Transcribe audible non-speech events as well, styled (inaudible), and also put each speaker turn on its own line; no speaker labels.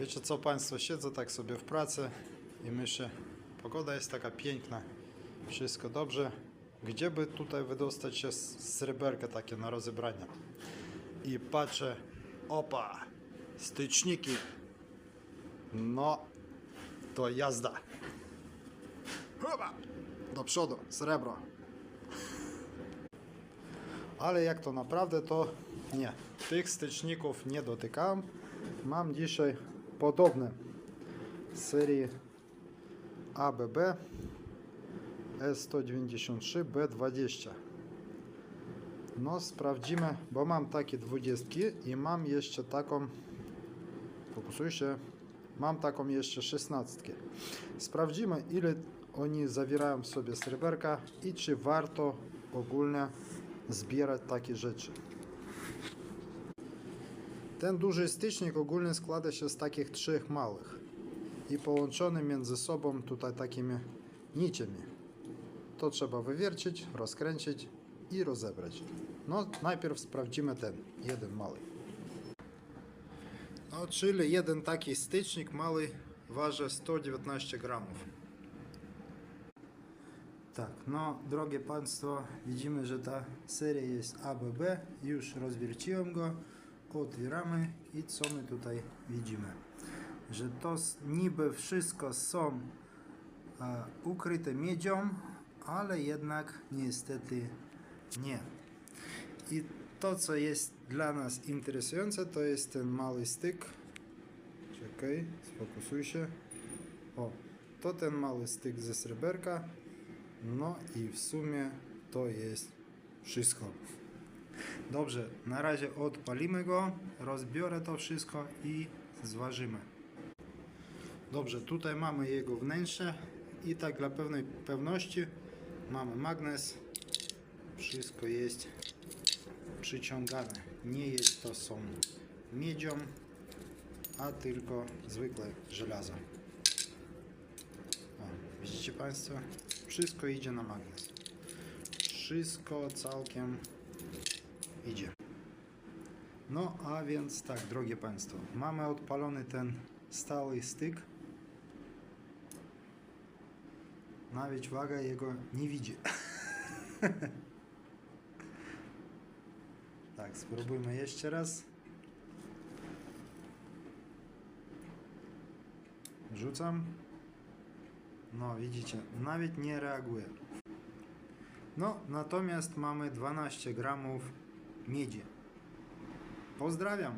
Wiecie co Państwo, siedzę tak sobie w pracy i myślę, pogoda jest taka piękna, wszystko dobrze. Gdzie by tutaj wydostać się sreberka takie na rozebranie? I patrzę, opa, styczniki. No, to jazda. Hopa, do przodu, srebro. Ale jak to naprawdę, to nie. Tych styczników nie dotykam. Mam dzisiaj podobne z serii ABB S193B20. No sprawdzimy, bo mam takie dwudziestki i mam jeszcze taką fokusuj się mam taką jeszcze szesnastkę. Sprawdzimy ile oni zawierają w sobie sreberka i czy warto ogólnie zbierać takie rzeczy. Ten duży stycznik ogólnie składa się z takich trzech małych i połączony między sobą tutaj takimi niciami. To trzeba wywiercić, rozkręcić i rozebrać. No, najpierw sprawdzimy ten, jeden mały. No, czyli jeden taki stycznik mały waży 119 gramów. Tak, no drogie Państwo, widzimy, że ta seria jest ABB, już rozwierciłem go, otwieramy i co my tutaj widzimy? Że to niby wszystko są e, ukryte miedzią, ale jednak niestety nie. I to co jest dla nas interesujące to jest ten mały styk. Czekaj, sfokusuj się. O, to ten mały styk ze sreberka. No i w sumie to jest wszystko. Dobrze, na razie odpalimy go, rozbiorę to wszystko i zważymy. Dobrze, tutaj mamy jego wnętrze i tak dla pewnej pewności mamy magnes. Wszystko jest przyciągane. Nie jest to są miedzią, a tylko zwykłe żelazo. O, widzicie Państwo? Wszystko idzie na magnes. Wszystko całkiem idzie. No a więc tak, drogie Państwo, mamy odpalony ten stały styk. Nawet waga jego nie widzi. (laughs) tak, spróbujmy jeszcze raz. Rzucam. No, widzicie, nawet nie reaguje. No, natomiast mamy 12 gramów miedzi. Pozdrawiam.